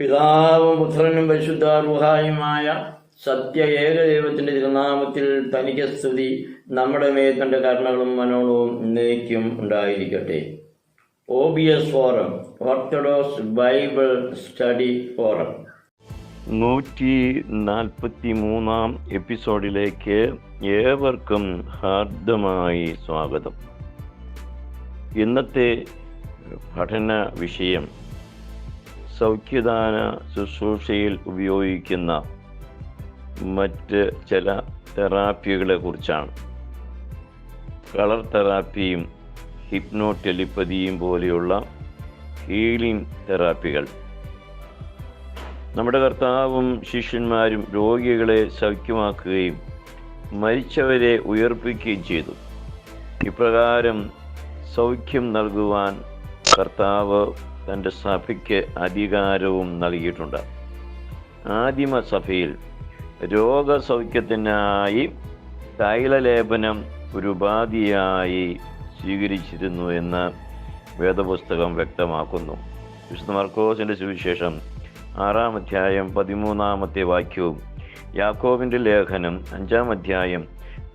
പിതാവും പുത്രനും പരിശുദ്ധ റുഹായുമായ സത്യ ഏകദൈവത്തിന്റെ തിരുനാമത്തിൽ തനിക്ക് സ്തുതി. നമ്മുടെ മേൽ കരുണകളും മനോണവും നീക്കും ഉണ്ടായിരിക്കട്ടെ. O B S forum orthodox Bible study forum നൂറ്റി നാൽപ്പത്തി മൂന്നാം എപ്പിസോഡിലേക്ക് ഏവർക്കും ഹാർദമായി സ്വാഗതം. ഇന്നത്തെ പഠന വിഷയം സൗഖ്യദാന ശുശ്രൂഷയിൽ ഉപയോഗിക്കുന്ന മറ്റ് ചില തെറാപ്പികളെ കുറിച്ചാണ്. കളർ തെറാപ്പിയും ഹിപ്നോ ടെലിപ്പതിയും പോലെയുള്ള ഹീലിംഗ് തെറാപ്പികൾ. നമ്മുടെ കർത്താവും ശിഷ്യന്മാരും രോഗികളെ സൗഖ്യമാക്കുകയും മരിച്ചവരെ ഉയർപ്പിക്കുകയും ചെയ്തു. ഇപ്രകാരം സൗഖ്യം നൽകുവാൻ കർത്താവ് തന്റെ സഭയ്ക്ക് അധികാരവും നൽകിയിട്ടുണ്ട്. ആദിമ സഭയിൽ രോഗസൗഖ്യത്തിനായി തൈലലേപനം ഒരു ഉപാധിയായി സ്വീകരിച്ചിരുന്നു എന്ന് വേദപുസ്തകം വ്യക്തമാക്കുന്നു. വിശുദ്ധ മർക്കോസിന്റെ സുവിശേഷം ആറാം അധ്യായം പതിമൂന്നാമത്തെ വാക്യവും യാക്കോബിന്റെ ലേഖനം അഞ്ചാം അധ്യായം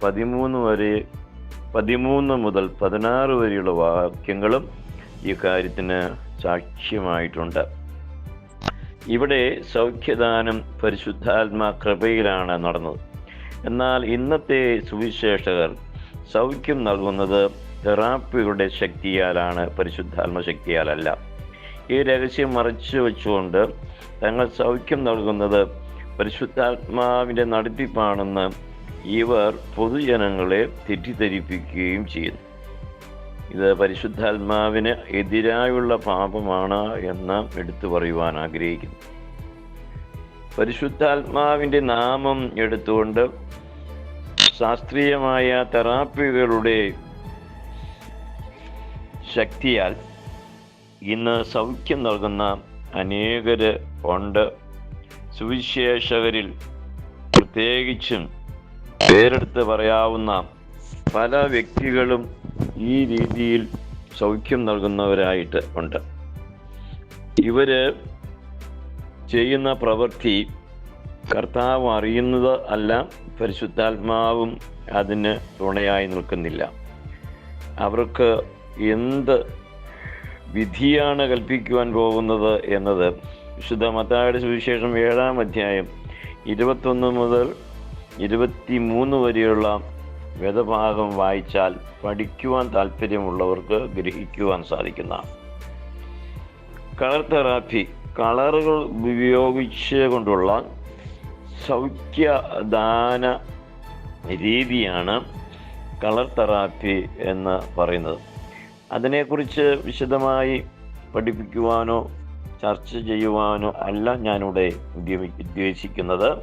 പതിമൂന്ന് വരെ പതിമൂന്ന് മുതൽ പതിനാറ് വരെയുള്ള വാക്യങ്ങളും ഈ കാര്യത്തിന് സാക്ഷ്യമായിട്ടുണ്ട്. ഇവിടെ സൗഖ്യദാനം പരിശുദ്ധാത്മാ കൃപയിലാണ് നടന്നത്. എന്നാൽ ഇന്നത്തെ സുവിശേഷകർ സൗഖ്യം നൽകുന്നത് തെറാപ്പിയുടെ ശക്തിയാലാണ് പരിശുദ്ധാത്മ ശക്തിയാലല്ല. ഈ രഹസ്യം മറച്ചു വെച്ചുകൊണ്ട് തങ്ങൾ സൗഖ്യം നൽകുന്നത് പരിശുദ്ധാത്മാവിന്റെ നടത്തിപ്പാണെന്ന് ഇവർ പൊതുജനങ്ങളെ തെറ്റിദ്ധരിപ്പിക്കുകയും ചെയ്യുന്നു. ഇത് പരിശുദ്ധാത്മാവിന് എതിരായുള്ള പാപമാണ് എന്ന് എടുത്തു പറയുവാൻ ആഗ്രഹിക്കുന്നു. പരിശുദ്ധാത്മാവിന്റെ നാമം എടുത്തുകൊണ്ട് ശാസ്ത്രീയമായ തെറാപ്പികളുടെ ശക്തിയാൽ ഇന്ന് സൗഖ്യം നൽകുന്ന അനേകർ ഉണ്ട്. സുവിശേഷകരിൽ പ്രത്യേകിച്ചും പേരെടുത്ത് പറയാവുന്ന പല വ്യക്തികളും ഈ രീതിയിൽ സൗഖ്യം നൽകുന്നവരായിട്ട് ഉണ്ട്. ഇവർ ചെയ്യുന്ന പ്രവൃത്തി കർത്താവ് അറിയുന്നത് അല്ല പരിശുദ്ധാത്മാവും അതിന് തുണയായി നിൽക്കുന്നില്ല. അവർക്ക് എന്ത് വിധിയാണ് കൽപ്പിക്കുവാൻ പോകുന്നത് എന്നത് വിശുദ്ധ മത്തായുടെ സുവിശേഷം ഏഴാം അധ്യായം ഇരുപത്തൊന്ന് മുതൽ ഇരുപത്തി മൂന്ന് വരെയുള്ള വേദഭാഗം വായിച്ചാൽ പഠിക്കുവാൻ താല്പര്യമുള്ളവർക്ക് ഗ്രഹിക്കുവാൻ സാധിക്കുന്നതാണ് കളർ തെറാപ്പി കളറുകൾ ഉപയോഗിച്ച് കൊണ്ടുള്ള സൗഖ്യദാന രീതിയാണ് കളർ തെറാപ്പി എന്ന് പറയുന്നത്. അതിനെക്കുറിച്ച് വിശദമായി പഠിപ്പിക്കുവാനോ ചർച്ച ചെയ്യുവാനോ അല്ല ഞാനിവിടെ ഉദ്യമി ഉദ്ദേശിക്കുന്നത്.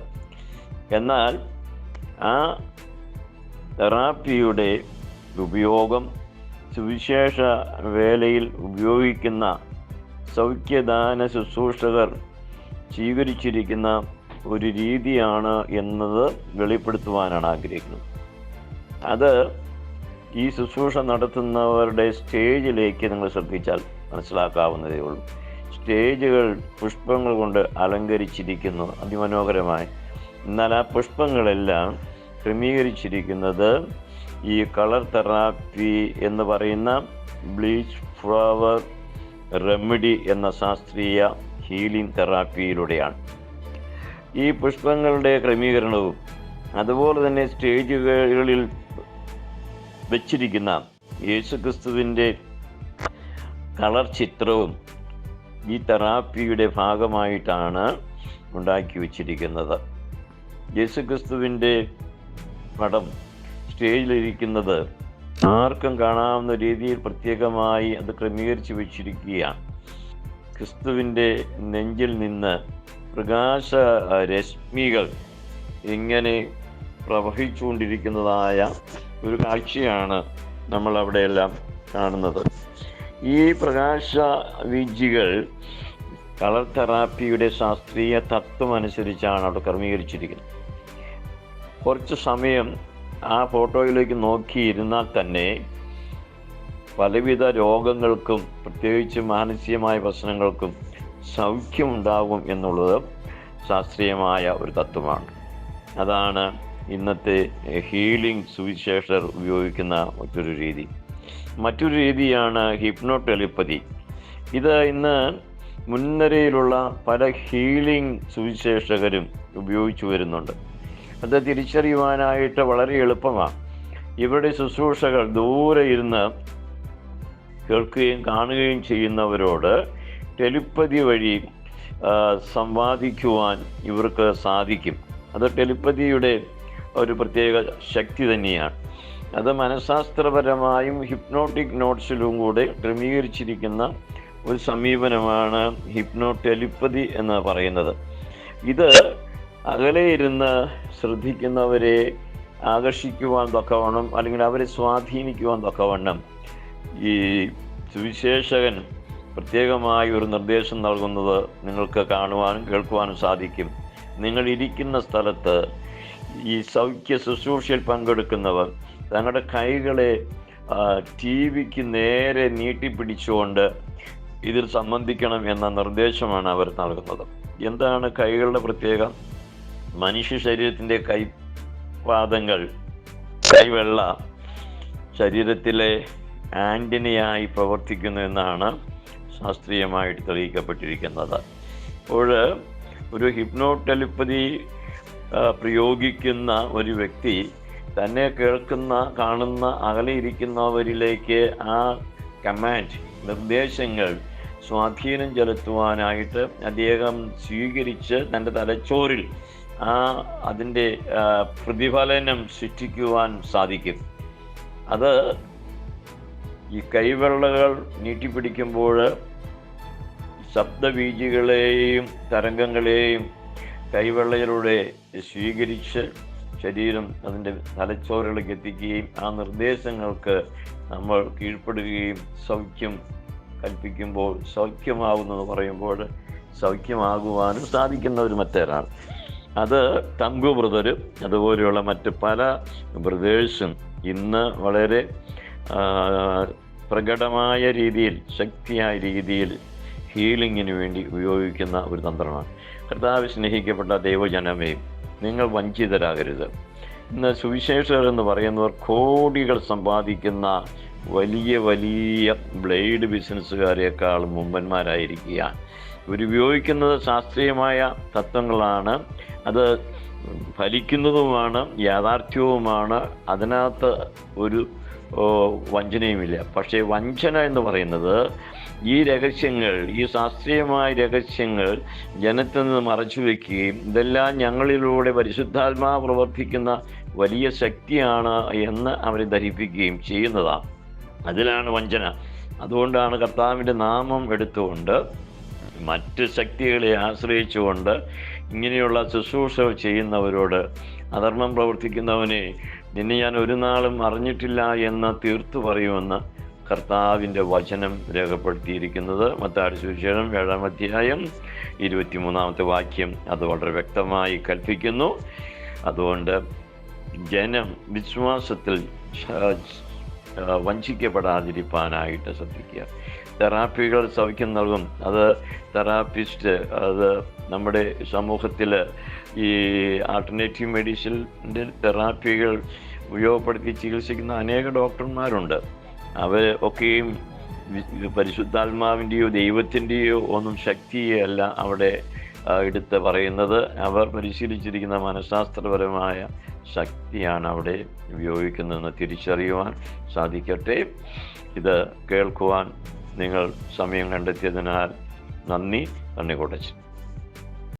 എന്നാൽ ആ തെറാപ്പിയുടെ ഉപയോഗം സുവിശേഷ വേലയിൽ ഉപയോഗിക്കുന്ന സൗഖ്യദാന ശുശ്രൂഷകർ സ്വീകരിച്ചിരിക്കുന്ന ഒരു രീതിയാണ് എന്നത് വെളിപ്പെടുത്തുവാനാണ് ആഗ്രഹിക്കുന്നത്. അത് ഈ ശുശ്രൂഷ നടത്തുന്നവരുടെ സ്റ്റേജിലേക്ക് നിങ്ങൾ ശ്രദ്ധിച്ചാൽ മനസ്സിലാക്കാവുന്നതേ ഉള്ളൂ. സ്റ്റേജുകൾ പുഷ്പങ്ങൾ കൊണ്ട് അലങ്കരിച്ചിരിക്കുന്നു അതിമനോഹരമായി. എന്നാൽ ആ പുഷ്പങ്ങളെല്ലാം ക്രമീകരിച്ചിരിക്കുന്നത് ഈ കളർ തെറാപ്പി എന്ന് പറയുന്ന ബ്ലീച്ച് ഫ്ലവർ റെമഡി എന്ന ശാസ്ത്രീയ ഹീലിംഗ് തെറാപ്പിയിലൂടെയാണ്. ഈ പുഷ്പങ്ങളുടെ ക്രമീകരണവും അതുപോലെ തന്നെ സ്റ്റേജുകളിൽ വെച്ചിരിക്കുന്ന യേശുക്രിസ്തുവിന്റെ കളർ ചിത്രവും ഈ തെറാപ്പിയുടെ ഭാഗമായിട്ടാണ് ഉണ്ടാക്കി വച്ചിരിക്കുന്നത്. യേശുക്രിസ്തുവിന്റെ പടം സ്റ്റേജിലിരിക്കുന്നത് ആർക്കും കാണാവുന്ന രീതിയിൽ പ്രത്യേകമായി അത് ക്രമീകരിച്ച് വെച്ചിരിക്കുകയാണ്. ക്രിസ്തുവിന്റെ നെഞ്ചിൽ നിന്ന് പ്രകാശ രശ്മികൾ ഇങ്ങനെ പ്രവഹിച്ചുകൊണ്ടിരിക്കുന്നതായ ഒരു കാഴ്ചയാണ് നമ്മൾ അവിടെയെല്ലാം കാണുന്നത്. ഈ പ്രകാശ വീജികൾ കളർ തെറാപ്പിയുടെ ശാസ്ത്രീയ തത്വം അനുസരിച്ചാണ് അവിടെ ക്രമീകരിച്ചിരിക്കുന്നത്. കുറച്ച് സമയം ആ ഫോട്ടോയിലേക്ക് നോക്കിയിരുന്നാൽ തന്നെ പലവിധ രോഗങ്ങൾക്കും പ്രത്യേകിച്ച് മാനസികമായ പ്രശ്നങ്ങൾക്കും സൗഖ്യമുണ്ടാകും എന്നുള്ളത് ശാസ്ത്രീയമായ ഒരു തത്വമാണ്. അതാണ് ഇന്നത്തെ ഹീലിംഗ് സുവിശേഷർ ഉപയോഗിക്കുന്ന മറ്റൊരു രീതി. മറ്റൊരു രീതിയാണ് ഹിപ്നോ ടെലിപ്പതി ഇത് ഇന്ന് മുൻനിരയിലുള്ള പല ഹീലിംഗ് സുവിശേഷകരും ഉപയോഗിച്ചു വരുന്നുണ്ട്. അത് തിരിച്ചറിയുവാനായിട്ട് വളരെ എളുപ്പമാണ്. ഇവരുടെ ശുശ്രൂഷകൾ ദൂരെ ഇരുന്ന് കേൾക്കുകയും കാണുകയും ചെയ്യുന്നവരോട് ടെലിപ്പതി വഴി സംവാദിക്കുവാൻ ഇവർക്ക് സാധിക്കും. അത് ടെലിപ്പതിയുടെ ഒരു പ്രത്യേക ശക്തി തന്നെയാണ്. അത് മനഃശാസ്ത്രപരമായും ഹിപ്നോട്ടിക് നോട്ട്സിലും കൂടെ ക്രമീകരിച്ചിരിക്കുന്ന ഒരു സമീപനമാണ് ഹിപ്നോ ടെലിപ്പതി എന്ന് പറയുന്നത്. ഇത് അകലെ ഇരുന്ന് ശ്രദ്ധിക്കുന്നവരെ ആകർഷിക്കുവാൻ തക്കവണ്ണം അല്ലെങ്കിൽ അവരെ സ്വാധീനിക്കുവാൻ തക്കവണ്ണം ഈ സുവിശേഷകൻ പ്രത്യേകമായി ഒരു നിർദ്ദേശം നൽകുന്നത് നിങ്ങൾക്ക് കാണുവാനും കേൾക്കുവാനും സാധിക്കും. നിങ്ങൾ ഇരിക്കുന്ന സ്ഥലത്ത് ഈ സൗഖ്യ ശുശ്രൂഷയിൽ പങ്കെടുക്കുന്നവർ തങ്ങളുടെ കൈകളെ ടി വിക്ക് നേരെ നീട്ടിപ്പിടിച്ചുകൊണ്ട് ഇതിൽ സംബന്ധിക്കണം എന്ന നിർദ്ദേശമാണ് അവർ നൽകുന്നത്. എന്താണ് കൈകളുടെ പ്രത്യേകം മനുഷ്യ ശരീരത്തിന്റെ കൈപാദങ്ങൾ കൈവെള്ള ശരീരത്തിലെ ആന്റിനയായി പ്രവർത്തിക്കുന്നു എന്നാണ് ശാസ്ത്രീയമായിട്ട് തെളിയിക്കപ്പെട്ടിരിക്കുന്നത്. അപ്പോൾ ഒരു ഹിപ്നോ ടെലിപ്പതി പ്രയോഗിക്കുന്ന ഒരു വ്യക്തി തന്നെ കേൾക്കുന്ന കാണുന്ന അകലെയിരിക്കുന്നവരിലേക്ക് ആ കമാൻഡ് നിർദ്ദേശങ്ങൾ സ്വാധീനം ചെലുത്തുവാനായിട്ട് അദ്ദേഹം സ്വീകരിച്ച് തന്റെ തലച്ചോറിൽ ആ അതിന്റെ പ്രതിഫലനം സൃഷ്ടിക്കുവാൻ സാധിക്കും. അത് ഈ കൈവെള്ളകൾ നീട്ടിപ്പിടിക്കുമ്പോൾ ശബ്ദബീജികളെയും തരംഗങ്ങളെയും കൈവെള്ളയിലൂടെ സ്വീകരിച്ച് ശരീരം അതിന്റെ തലച്ചോറുകളിലേക്ക് എത്തിക്കുകയും ആ നിർദ്ദേശങ്ങൾക്ക് നമ്മൾ കീഴ്പ്പെടുകയും സൗഖ്യം കൽപ്പിക്കുമ്പോൾ എന്ന് പറയുമ്പോൾ സൗഖ്യമാകുവാനും സാധിക്കുന്ന ഒരു മെത്തേഡാണ് അത് തങ്കു ബ്രദർ അതുപോലെയുള്ള മറ്റ് പല ബ്രദേഴ്സും ഇന്ന് വളരെ പ്രകടമായ രീതിയിൽ ശക്തിയായ രീതിയിൽ ഹീലിങ്ങിന് വേണ്ടി ഉപയോഗിക്കുന്ന ഒരു തന്ത്രമാണ്. കർത്താവ് സ്നേഹിക്കപ്പെട്ട ദൈവജനമേ നിങ്ങൾ വഞ്ചിതരാകരുത്. ഇന്ന് സുവിശേഷകർ എന്ന് പറയുന്നവർ കോടികൾ സമ്പാദിക്കുന്ന വലിയ വലിയ ബ്ലേഡ് ബിസിനസ്സുകാരെക്കാൾ മുമ്പന്മാരായിരിക്കുകയാണ്. ഇവരുപയോഗിക്കുന്നത് ശാസ്ത്രീയമായ തത്വങ്ങളാണ്. അത് ഫലിക്കുന്നതുമാണ് യാഥാർത്ഥ്യവുമാണ്. അതിനകത്ത് ഒരു വഞ്ചനയുമില്ല. പക്ഷേ വഞ്ചന എന്ന് പറയുന്നത് ഈ രഹസ്യങ്ങൾ ഈ ശാസ്ത്രീയമായ രഹസ്യങ്ങൾ ജനത്തിൽ നിന്ന് മറച്ചു വയ്ക്കുകയും ഇതെല്ലാം ഞങ്ങളിലൂടെ പരിശുദ്ധാത്മാ പ്രവർത്തിക്കുന്ന വലിയ ശക്തിയാണ് എന്ന് അവരെ ധരിപ്പിക്കുകയും ചെയ്യുന്നതാണ് അതിലാണ് വഞ്ചന. അതുകൊണ്ടാണ് കർത്താവിന്റെ നാമം എടുത്തുകൊണ്ട് മറ്റ് ശക്തികളെ ആശ്രയിച്ചുകൊണ്ട് ഇങ്ങനെയുള്ള ശുശ്രൂഷ ചെയ്യുന്നവരോട് അധർമ്മം പ്രവർത്തിക്കുന്നവനെ നിന്നെ ഞാൻ ഒരു നാളും അറിഞ്ഞിട്ടില്ല എന്ന് തീർത്തു പറയുമെന്ന് കർത്താവിന്റെ വചനം രേഖപ്പെടുത്തിയിരിക്കുന്നത്. മത്താടി സുവിശേഷം ഏഴാം അധ്യായം ഇരുപത്തിമൂന്നാമത്തെ വാക്യം അത് വളരെ വ്യക്തമായി കൽപ്പിക്കുന്നു. അതുകൊണ്ട് ജനം വിശ്വാസത്തിൽ വഞ്ചിക്കപ്പെടാതിരിക്കാനായിട്ട് ശ്രദ്ധിക്കുക. തെറാപ്പികൾ സൗഖ്യം നൽകും. അത് തെറാപ്പിസ്റ്റ് അത് നമ്മുടെ സമൂഹത്തിൽ ഈ ആൾട്ടർനേറ്റീവ് മെഡിസിന്റെ തെറാപ്പികൾ ഉപയോഗപ്പെടുത്തി ചികിത്സിക്കുന്ന അനേക ഡോക്ടർമാരുണ്ട്. അവർ ഒക്കെയും പരിശുദ്ധാത്മാവിന്റെയോ ദൈവത്തിന്റെയോ ഒന്നും ശക്തിയല്ല അവിടെ എടുത്ത് പറയുന്നത്. അവർ പരിശീലിച്ചിരിക്കുന്ന മനഃശാസ്ത്രപരമായ ശക്തിയാണ് അവിടെ ഉപയോഗിക്കുന്നതെന്ന് തിരിച്ചറിയുവാൻ സാധിക്കട്ടെ. ഇത് കേൾക്കുവാൻ നിങ്ങൾ സമയം കണ്ടെത്തിയതിനാൽ നന്ദി. നന്ദി കൊടച്ചു